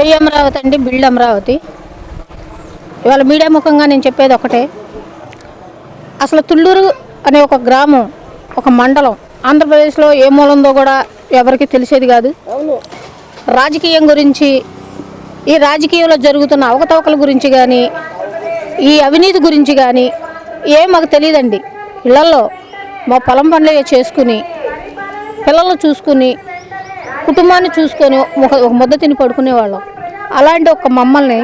జై అమరావతి అండి బిల్డ్ అమరావతి. ఇవాళ మీడియా ముఖంగా నేను చెప్పేది ఒకటే. అసలు తుళ్ళూరు అనే ఒక గ్రామం ఒక మండలం ఆంధ్రప్రదేశ్లో ఏ మూల ఉందో కూడా ఎవరికి తెలిసేది కాదు. రాజకీయం గురించి ఈ రాజకీయంలో జరుగుతున్న అవకతవకల గురించి కానీ ఈ అవినీతి గురించి కానీ ఏం మాకు తెలియదండి. ఇళ్ళలో మా పొలం పనులు చేసుకుని పిల్లలను చూసుకుని కుటుంబాన్ని చూసుకొని ఒక ఒక ముద్ద తిని పడుకునేవాళ్ళం. అలాంటి ఒక మమ్మల్ని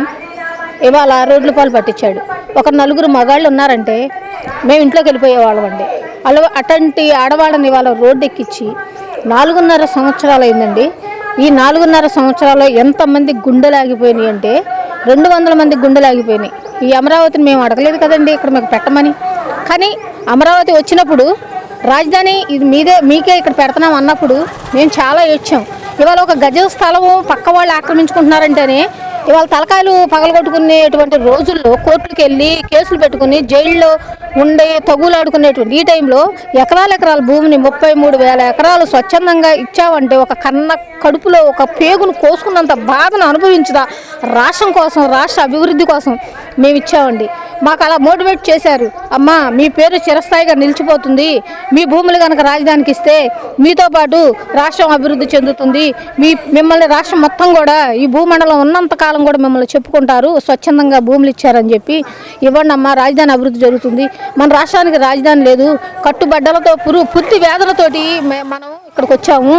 ఇవాళ రోడ్ల పాలు పట్టించాడు. ఒక నలుగురు మగాళ్ళు ఉన్నారంటే మేము ఇంట్లోకి వెళ్ళిపోయేవాళ్ళం అండి అలా అటువంటి ఆడవాళ్ళని ఇవాళ రోడ్డు ఎక్కించి నాలుగున్నర సంవత్సరాలు అయిందండి. ఈ నాలుగున్నర సంవత్సరాల్లో ఎంతమంది గుండెలు ఆగిపోయినాయి అంటే రెండు వందల మంది గుండెలు ఆగిపోయినాయి ఈ అమరావతిని మేము అడగలేదు కదండి ఇక్కడ మాకు పెట్టమని. కానీ అమరావతి వచ్చినప్పుడు రాజధాని ఇది మీదే మీకే ఇక్కడ పెడుతున్నాం అన్నప్పుడు మేము చాలా ఏడ్చాం. ఇవాళ ఒక గజ స్థలము పక్క వాళ్ళు ఆక్రమించుకుంటున్నారంటేనే ఇవాళ తలకాయలు పగలగొట్టుకునేటువంటి రోజుల్లో కోర్టుకు వెళ్ళి కేసులు పెట్టుకుని జైల్లో ఉండే తగులాడుకునేటువంటి ఈ టైంలో ఎకరాల ఎకరాల భూమిని ముప్పై మూడు వేల ఎకరాలు స్వచ్ఛందంగా ఇచ్చావంటే ఒక కన్న కడుపులో ఒక పేగును కోసుకున్నంత బాధను అనుభవించదా రాష్ట్రం కోసం రాష్ట్ర అభివృద్ధి కోసం మేము ఇచ్చామండి మాకు అలా మోటివేట్ చేశారు. అమ్మా మీ పేరు చిరస్థాయిగా నిలిచిపోతుంది. మీ భూములు కనుక రాజధానికి ఇస్తే మీతో పాటు రాష్ట్రం అభివృద్ధి చెందుతుంది. మీ మిమ్మల్ని రాష్ట్రం మొత్తం కూడా ఈ భూమండలం ఉన్నంత కాలం కూడా మిమ్మల్ని చెప్పుకుంటారు. స్వచ్ఛందంగా భూములు ఇచ్చారని చెప్పి ఇవ్వండి అమ్మ రాజధాని అభివృద్ధి జరుగుతుంది. మన రాష్ట్రానికి రాజధాని లేదు. కట్టుబడ్డలతో పురు పుత్తి వ్యాధులతోటి మే- మనం ఇక్కడికి వచ్చాము.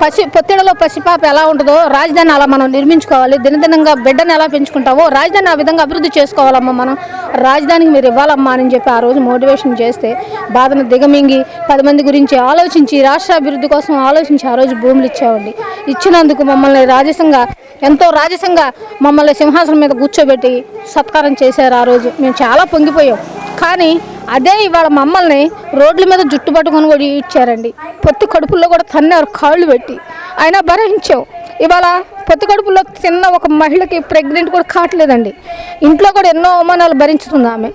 పసి పొత్తిడలో పసిపాప ఎలా ఉంటుందో రాజధాని అలా మనం నిర్మించుకోవాలి. దినదినంగా బిడ్డను ఎలా పెంచుకుంటామో రాజధాని ఆ విధంగా అభివృద్ధి చేసుకోవాలమ్మా మనం. రాజధానికి మీరు ఇవ్వాలమ్మా అని చెప్పి ఆ రోజు మోటివేషన్ చేస్తే బాధను దిగమింగి పది మంది గురించి ఆలోచించి రాష్ట్ర అభివృద్ధి కోసం ఆలోచించి ఆ రోజు భూములు ఇచ్చామండి. ఇచ్చినందుకు మమ్మల్ని రాజసంగా ఎంతో రాజసంగా మమ్మల్ని సింహాసనం మీద కూర్చోబెట్టి సత్కారం చేశారు ఆ రోజు. మేము చాలా పొంగిపోయాం. కానీ అదే ఇవాళ మమ్మల్ని రోడ్ల మీద జుట్టు పట్టుకొని కూడా ఇచ్చారండి. పొత్తి కడుపుల్లో కూడా తన్నారు కాళ్ళు పెట్టి. అయినా భరించావు. ఇవాళ పొత్తి కడుపులో చిన్న ఒక మహిళకి ప్రెగ్నెంట్ కూడా కావట్లేదండి. ఇంట్లో కూడా ఎన్నో అవమానాలు భరించుతుంది ఆమె.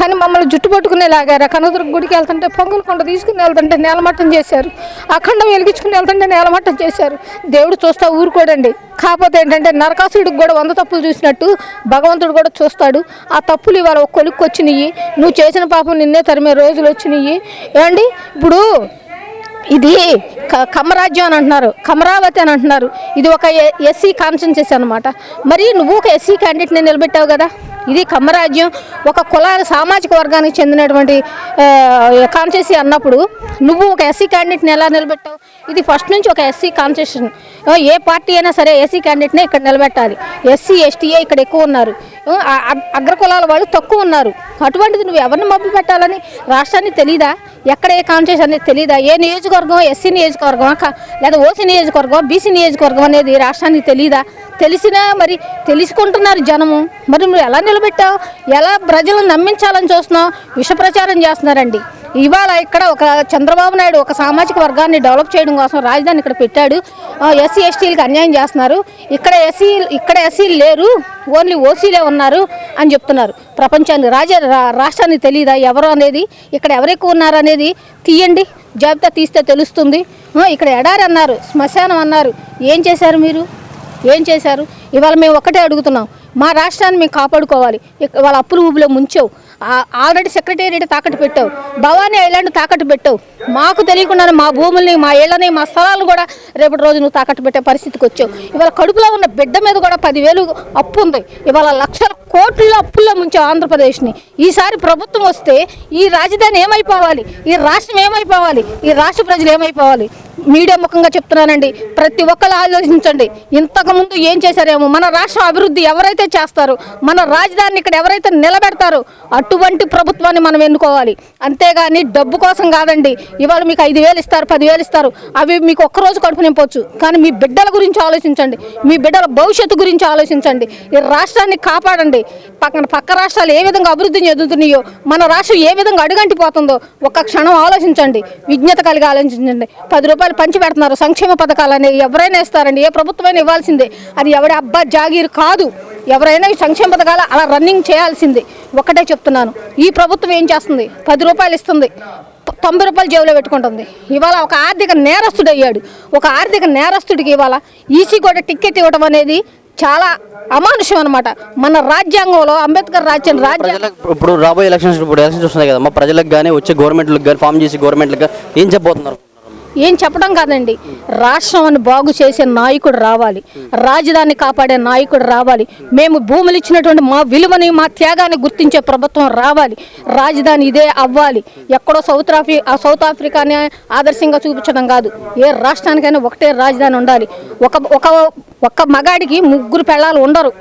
కానీ మమ్మల్ని జుట్టు పట్టుకునే లాగారు కనదుర్గ గుడికి వెళ్తుంటే పొంగల్ కొండ తీసుకుని వెళ్తుంటే నేలమట్టం చేశారు. అఖండం వెలిగించుకుని వెళ్తుంటే నేలమట్టం చేశారు. దేవుడు చూస్తా ఊరుకోడండి. కాకపోతే ఏంటంటే నరకాసుడికి కూడా వంద తప్పులు చూసినట్టు భగవంతుడు కూడా చూస్తాడు. ఆ తప్పులు ఇవాళ ఒక కొలుక్కి వచ్చినాయి. నువ్వు చేసిన పాపం నిన్నే తరిమే రోజులు వచ్చినాయి. ఏమండి ఇప్పుడు ఇది క- కమరాజ్యం అని అంటున్నారు. కమరావతి అని అంటున్నారు. ఇది ఒక ఎస్సీ కాన్స్టిట్యూన్సీ అనమాట మరి నువ్వు ఒక ఎస్సీ క్యాండిడేట్ని నిలబెట్టావు కదా? ఇది కమ్మరాజ్యం. ఒక కులానికి సామాజిక వర్గానికి చెందినటువంటి కాన్స్టిట్యూన్సీ అన్నప్పుడు నువ్వు ఒక ఎస్సీ క్యాండిడేట్ని ఎలా నిలబెట్టావు? ఇది ఫస్ట్ నుంచి ఒక ఎస్సీ కాన్స్టిట్యూషన్ ఏ పార్టీ అయినా సరే ఎస్సీ క్యాండిడేట్నే ఇక్కడ నిలబెట్టాలి. ఎస్సీ ఎస్టీఏ ఇక్కడ ఎక్కువ ఉన్నారు. అగ్రకులాల వాళ్ళు తక్కువ ఉన్నారు. అటువంటిది నువ్వు ఎవరిని మబ్బు పెట్టాలని రాష్ట్రానికి తెలీదా? ఎక్కడ ఏ కాన్స్టిట్యూషన్ అనేది తెలీదా? ఏ నియోజకవర్గం? ఎస్సీ నియోజకవర్గం లేదా ఓసీ నియోజకవర్గం బీసీ నియోజకవర్గం అనేది రాష్ట్రానికి తెలీదా? తెలిసినా మరి తెలుసుకుంటున్నారు జనము. మరి నువ్వు ఎలా నిలబెట్టావు? ఎలా ప్రజలను నమ్మించాలని చూస్తున్నావు? విష ప్రచారం చేస్తున్నారండి. ఇవాళ ఇక్కడ ఒక చంద్రబాబు నాయుడు ఒక సామాజిక వర్గాన్ని డెవలప్ చేయడం కోసం రాజధాని ఇక్కడ పెట్టాడు. ఎస్సీ ఎస్టీలకు అన్యాయం చేస్తున్నారు. ఇక్కడ ఎస్సీ ఇక్కడ ఎస్సీలు లేరు ఓన్లీ ఓసీలే ఉన్నారు అని చెప్తున్నారు. ప్రపంచాన్ని రాజ రాష్ట్రానికి తెలియదా? ఎవరు అనేది? ఇక్కడ ఎవరు ఎక్కువ ఉన్నారు అనేది తీయండి. జాబితా తీస్తే తెలుస్తుంది. ఇక్కడ ఎడారి అన్నారు శ్మశానం అన్నారు. ఏం చేశారు మీరు? ఏం చేశారు? ఇవాళ మేము ఒక్కటే అడుగుతున్నాం. మా రాష్ట్రాన్ని మేము కాపాడుకోవాలి. వాళ్ళ అప్పులు ఊబిలో ముంచావు. ఆ- ఆల్రెడీ సెక్రటేరియట్ తాకట్టు పెట్టావు. భవానీ ఐలాండ్ తాకట్టు పెట్టావు. మాకు తెలియకుండానే మా భూముల్ని మా ఇళ్ళని మా స్థలాలు కూడా రేపటి రోజు నువ్వు తాకట్టు పెట్టే పరిస్థితికి వచ్చావు. ఇవాళ కడుపులో ఉన్న బిడ్డ మీద కూడా పదివేలు అప్పు ఉంది. ఇవాళ లక్షల కోట్ల అప్పుల్లో ముంచే ఆంధ్రప్రదేశ్ని. ఈసారి ప్రభుత్వం వస్తే ఈ రాజధాని ఏమైపోవాలి? ఈ రాష్ట్రం ఏమైపోవాలి? ఈ రాష్ట్ర ప్రజలు ఏమైపోవాలి? మీడియా ముఖంగా చెప్తున్నానండి. ప్రతి ఒక్కరు ఆలోచించండి. ఇంతకుముందు ఏం చేశారేమో? మన రాష్ట్ర అభివృద్ధి ఎవరైతే చేస్తారో? మన రాజధానిని ఇక్కడ ఎవరైతే నిలబెడతారో? అటువంటి ప్రభుత్వాన్ని మనం ఎన్నుకోవాలి. అంతేగాని డబ్బు కోసం కాదండి. ఇవాళ మీకు ఐదు వేలు ఇస్తారు పదివేలు ఇస్తారు. అవి మీకు ఒక్కరోజు కడుపు నింపొచ్చు. కానీ మీ బిడ్డల గురించి ఆలోచించండి. మీ బిడ్డల భవిష్యత్తు గురించి ఆలోచించండి. ఈ రాష్ట్రాన్ని కాపాడండి. పక్కన పక్క రాష్ట్రాలు ఏ విధంగా అభివృద్ధి చెందుతున్నాయో మన రాష్ట్రం ఏ విధంగా అడుగంటిపోతుందో ఒక్క క్షణం ఆలోచించండి. విజ్ఞత కలిగి ఆలోచించండి. పది రూపాయలు పంచి పెడుతున్నారు. సంక్షేమ పథకాలని ఎవరైనా ఇస్తారండి. ఏ ప్రభుత్వమైనా ఇవ్వాల్సిందే. అది ఎవరి అబ్బా జాగీరు కాదు. ఎవరైనా ఈ సంక్షేమ పథకాలు అలా రన్నింగ్ చేయాల్సిందే. ఒకటే చెప్తున్నాను. ఈ ప్రభుత్వం ఏం చేస్తుంది? పది రూపాయలు ఇస్తుంది. తొంభై రూపాయలు జేబులో పెట్టుకుంటుంది. ఇవాళ ఒక ఆర్థిక నేరస్తుడు అయ్యాడు ఒక ఆర్థిక నేరస్తుడికి ఇవాళ ఈసీ కూడా టికెట్ ఇవ్వడం అనేది చాలా అమానుషం అనమాట మన రాజ్యాంగంలో అంబేద్కర్ రాజ్యం ఇప్పుడు రాబోయే ఎలక్షన్స్ ఇప్పుడు ఎలక్షన్స్ వస్తున్నాయి కదా మా ప్రజలకు కానీ వచ్చే గవర్నమెంట్లకు కానీ ఫామ్ చేసి గవర్నమెంట్లకు ఏం చెప్పబోతున్నారు? ఏం చెప్పడం కాదండి. రాష్ట్రాన్ని బాగు చేసే నాయకుడు రావాలి. రాజధాని కాపాడే నాయకుడు రావాలి. మేము భూములు ఇచ్చినటువంటి మా విలువని మా త్యాగాన్ని గుర్తించే ప్రభుత్వం రావాలి. రాజధాని ఇదే అవ్వాలి. ఎక్కడో సౌత్ ఆఫ్రి ఆ సౌత్ ఆఫ్రికానే ఆదర్శంగా చూపించడం కాదు. ఏ రాష్ట్రానికైనా ఒకటే రాజధాని ఉండాలి. ఒక ఒక ఒక్క మగాడికి ముగ్గురు పెళ్ళాలు ఉండరు.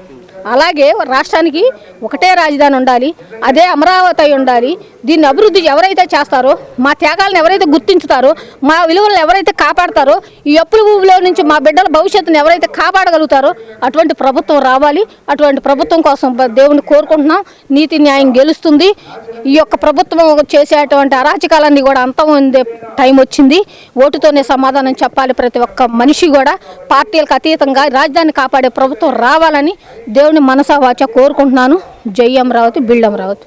అలాగే రాష్ట్రానికి ఒకటే రాజధాని ఉండాలి అదే అమరావతి ఉండాలి. దీన్ని అభివృద్ధి ఎవరైతే చేస్తారో మా త్యాగాలను ఎవరైతే గుర్తించుతారో మా విలువలను ఎవరైతే కాపాడతారో ఈ అప్పుల భూమిలో నుంచి మా బిడ్డల భవిష్యత్తును ఎవరైతే కాపాడగలుగుతారో అటువంటి ప్రభుత్వం రావాలి. అటువంటి ప్రభుత్వం కోసం దేవుని కోరుకుంటున్నాం. నీతి న్యాయం గెలుస్తుంది. ఈ యొక్క ప్రభుత్వం చేసేటువంటి అరాచకాలన్నీ కూడా అంతం ఉండే టైం వచ్చింది. ఓటుతోనే సమాధానం చెప్పాలి ప్రతి ఒక్క మనిషి కూడా. పార్టీలకు అతీతంగా రాజధాని కాపాడే ప్రభుత్వం రావాలని దేవుని మనసా వాచ కోరుకుంటున్నాను. జై అమరావతి బిల్డ్ అమరావతి